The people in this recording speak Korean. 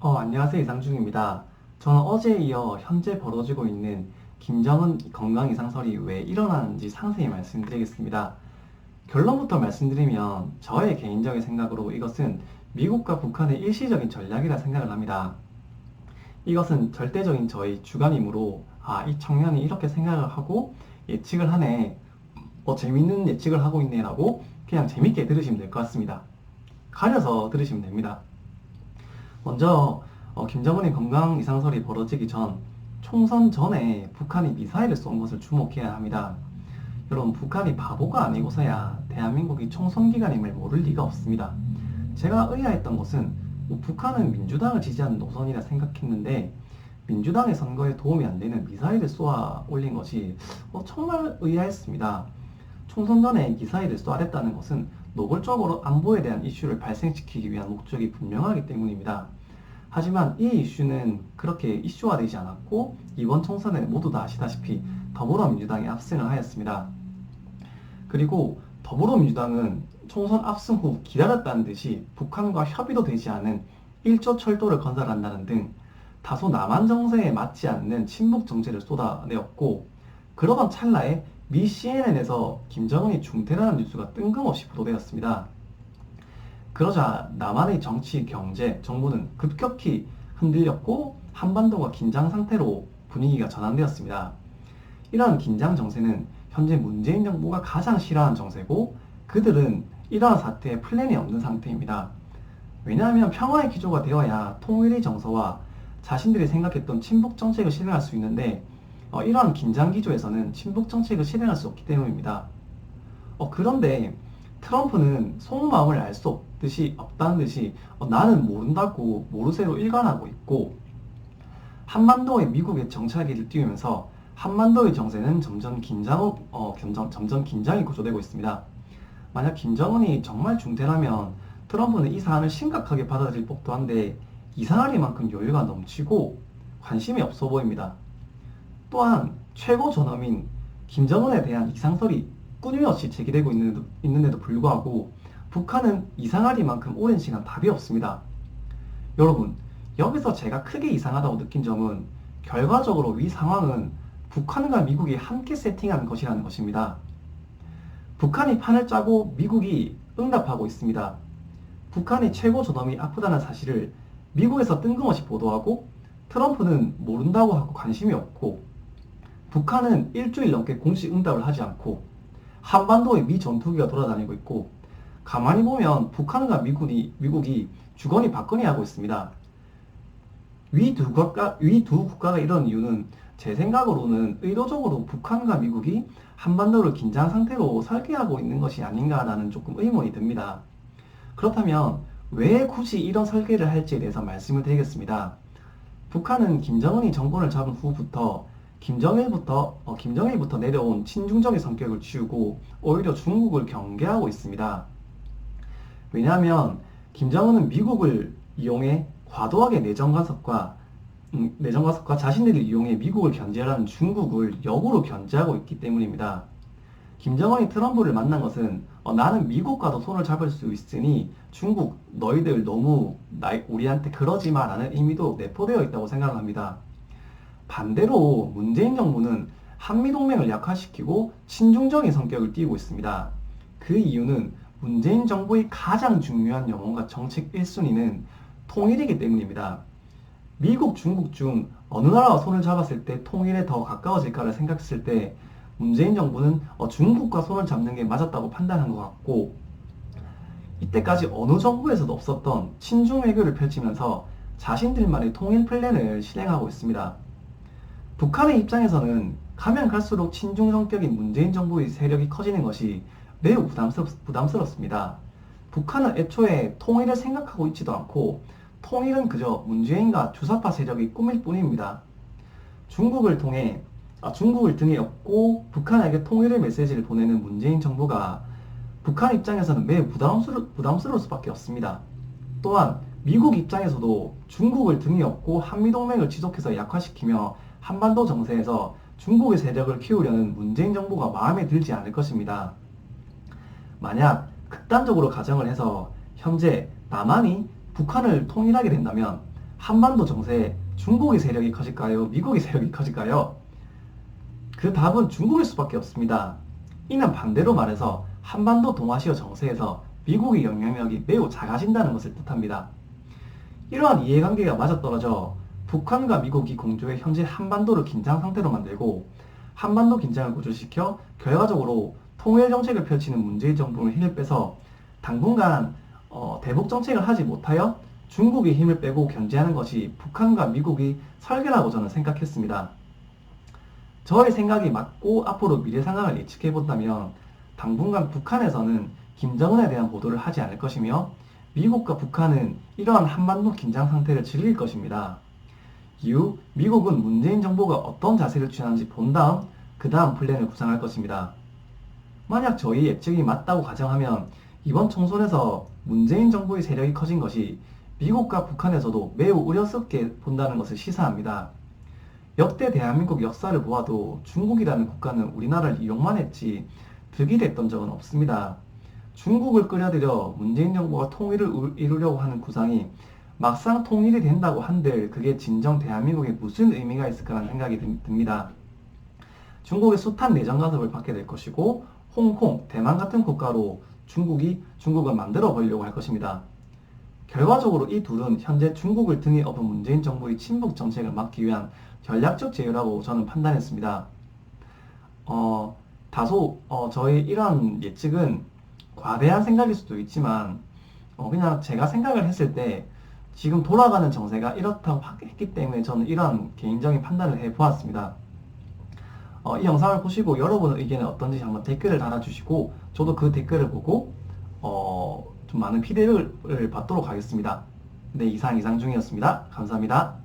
어, 안녕하세요. 이상중입니다. 저는 어제에 이어 현재 벌어지고 있는 김정은 건강 이상설이 왜 일어나는지 상세히 말씀드리겠습니다. 결론부터 말씀드리면 저의 개인적인 생각으로 이것은 미국과 북한의 일시적인 전략이라 생각을 합니다. 이것은 절대적인 저의 주관이므로 아, 이 청년이 이렇게 생각을 하고 예측을 하네. 어, 재밌는 예측을 하고 있네라고 그냥 재밌게 들으시면 될 것 같습니다. 가려서 들으시면 됩니다. 먼저 어, 김정은의 건강 이상설이 벌어지기 전 총선 전에 북한이 미사일을 쏜 것을 주목해야 합니다. 여러분 북한이 바보가 아니고서야 대한민국이 총선 기간임을 모를 리가 없습니다. 제가 의아했던 것은 뭐 북한은 민주당을 지지하는 노선이라 생각했는데 민주당의 선거에 도움이 안 되는 미사일을 쏘아 올린 것이 어, 정말 의아했습니다. 총선 전에 미사일을 쏘아댔다는 것은 노골적으로 안보에 대한 이슈를 발생시키기 위한 목적이 분명하기 때문입니다. 하지만 이 이슈는 그렇게 이슈화되지 않았고 이번 총선에 모두 다 아시다시피 더불어민주당이 압승을 하였습니다. 그리고 더불어민주당은 총선 압승 후 기다렸다는 듯이 북한과 협의도 되지 않은 일조 철도를 건설한다는 등 다소 남한 정세에 맞지 않는 친북 정책을 쏟아내었고 그러던 찰나에 미 CNN에서 김정은이 중퇴라는 뉴스가 뜬금없이 보도되었습니다. 그러자 남한의 정치, 경제, 정부는 급격히 흔들렸고 한반도가 긴장 상태로 분위기가 전환되었습니다. 이러한 긴장 정세는 현재 문재인 정부가 가장 싫어하는 정세고 그들은 이러한 사태에 플랜이 없는 상태입니다. 왜냐하면 평화의 기조가 되어야 통일의 정서와 자신들이 생각했던 친북 정책을 실행할 수 있는데 어, 이러한 긴장 기조에서는 친북 정책을 실행할 수 없기 때문입니다. 어, 그런데 트럼프는 속마음을 알 수 없듯이 없다는 듯이 어, 나는 모른다고 모르쇠로 일관하고 있고 한반도에 미국의 정찰기를 띄우면서 한반도의 정세는 점점 긴장 어, 점점, 점점 긴장이 고조되고 있습니다. 만약 김정은이 정말 중대라면 트럼프는 이 사안을 심각하게 받아들일 법도 한데 이상하리만큼 여유가 넘치고 관심이 없어 보입니다. 또한 최고 존엄인 김정은에 대한 이상설이 끊임없이 제기되고 있는, 있는데도 불구하고 북한은 이상하리만큼 오랜 시간 답이 없습니다. 여러분, 여기서 제가 크게 이상하다고 느낀 점은 결과적으로 위 상황은 북한과 미국이 함께 세팅한 것이라는 것입니다. 북한이 판을 짜고 미국이 응답하고 있습니다. 북한의 최고 존엄이 아프다는 사실을 미국에서 뜬금없이 보도하고 트럼프는 모른다고 하고 관심이 없고 북한은 일주일 넘게 공식 응답을 하지 않고 한반도에 미 전투기가 돌아다니고 있고 가만히 보면 북한과 미국이, 미국이 주거니 받거니 하고 있습니다. 위 두 국가, 위 두 국가가 이런 이유는 제 생각으로는 의도적으로 북한과 미국이 한반도를 긴장 상태로 설계하고 있는 것이 아닌가라는 조금 의문이 듭니다. 그렇다면 왜 굳이 이런 설계를 할지에 대해서 말씀을 드리겠습니다. 북한은 김정은이 정권을 잡은 후부터 김정일부터 어, 김정일부터 내려온 친중적인 성격을 지우고 오히려 중국을 경계하고 있습니다. 왜냐하면 김정은은 미국을 이용해 과도하게 내정 간섭과 음, 내정 간섭과 자신들을 이용해 미국을 견제하라는 중국을 역으로 견제하고 있기 때문입니다. 김정은이 트럼프를 만난 것은 어, 나는 미국과도 손을 잡을 수 있으니 중국 너희들 너무 나, 우리한테 그러지 마라는 의미도 내포되어 있다고 생각합니다. 반대로 문재인 정부는 한미동맹을 약화시키고 친중적인 성격을 띠고 있습니다. 그 이유는 문재인 정부의 가장 중요한 영혼과 정책 1순위는 통일이기 때문입니다. 미국, 중국 중 어느 나라와 손을 잡았을 때 통일에 더 가까워질까를 생각했을 때 문재인 정부는 어, 중국과 손을 잡는 게 맞았다고 판단한 것 같고 이때까지 어느 정부에서도 없었던 친중 외교를 펼치면서 자신들만의 통일 플랜을 실행하고 있습니다. 북한의 입장에서는 가면 갈수록 친중 성격인 문재인 정부의 세력이 커지는 것이 매우 부담스럽, 부담스럽 습니다. 북한은 애초에 통일을 생각하고 있지도 않고 통일은 그저 문재인과 주사파 세력이 꿈일 뿐입니다. 중국을 통해 아, 중국을 등에 업고 북한에게 통일의 메시지를 보내는 문재인 정부가 북한 입장에서는 매우 부담스러, 부담스러울 수밖에 없습니다. 또한 미국 입장에서도 중국을 등에 업고 한미동맹을 지속해서 약화시키며 한반도 정세에서 중국의 세력을 키우려는 문재인 정부가 마음에 들지 않을 것입니다. 만약 극단적으로 가정을 해서 현재 남한이 북한을 통일하게 된다면 한반도 정세에 중국의 세력이 커질까요? 미국의 세력이 커질까요? 그 답은 중국일 수밖에 없습니다. 이는 반대로 말해서 한반도 동아시아 정세에서 미국의 영향력이 매우 작아진다는 것을 뜻합니다. 이러한 이해관계가 맞아떨어져 북한과 미국이 공조해 현재 한반도를 긴장 상태로 만들고 한반도 긴장을 고조시켜 결과적으로 통일 정책을 펼치는 문재인 정부는 힘을 빼서 당분간 어, 대북 정책을 하지 못하여 중국의 힘을 빼고 견제하는 것이 북한과 미국이 설계라고 저는 생각했습니다. 저의 생각이 맞고 앞으로 미래 상황을 예측해 본다면 당분간 북한에서는 김정은에 대한 보도를 하지 않을 것이며 미국과 북한은 이러한 한반도 긴장 상태를 즐길 것입니다. 이후 미국은 문재인 정부가 어떤 자세를 취하는지 본 다음 그 다음 플랜을 구상할 것입니다. 만약 저희 예측이 맞다고 가정하면 이번 총선에서 문재인 정부의 세력이 커진 것이 미국과 북한에서도 매우 우려스럽게 본다는 것을 시사합니다. 역대 대한민국 역사를 보아도 중국이라는 국가는 우리나라를 이용만 했지 득이 됐던 적은 없습니다. 중국을 끌어들여 문재인 정부가 통일을 우- 이루려고 하는 구상이 막상 통일이 된다고 한들 그게 진정 대한민국에 무슨 의미가 있을까라는 생각이 듭- 듭니다. 중국의 숱한 내정 간섭을 받게 될 것이고 홍콩, 대만 같은 국가로 중국이 중국을 만들어 보려고 할 것입니다. 결과적으로 이 둘은 현재 중국을 등에 업은 문재인 정부의 친북 정책을 막기 위한 전략적 제휴라고 저는 판단했습니다. 어, 다소 어, 저의 이런 예측은 과대한 생각일 수도 있지만 어, 그냥 제가 생각을 했을 때 지금 돌아가는 정세가 이렇다고 하- 했기 때문에 저는 이런 개인적인 판단을 해보았습니다. 어, 이 영상을 보시고 여러분의 의견은 어떤지 한번 댓글을 달아주시고 저도 그 댓글을 보고 어, 좀 많은 피드백을 받도록 하겠습니다. 네, 이상 이상 중이었습니다. 감사합니다.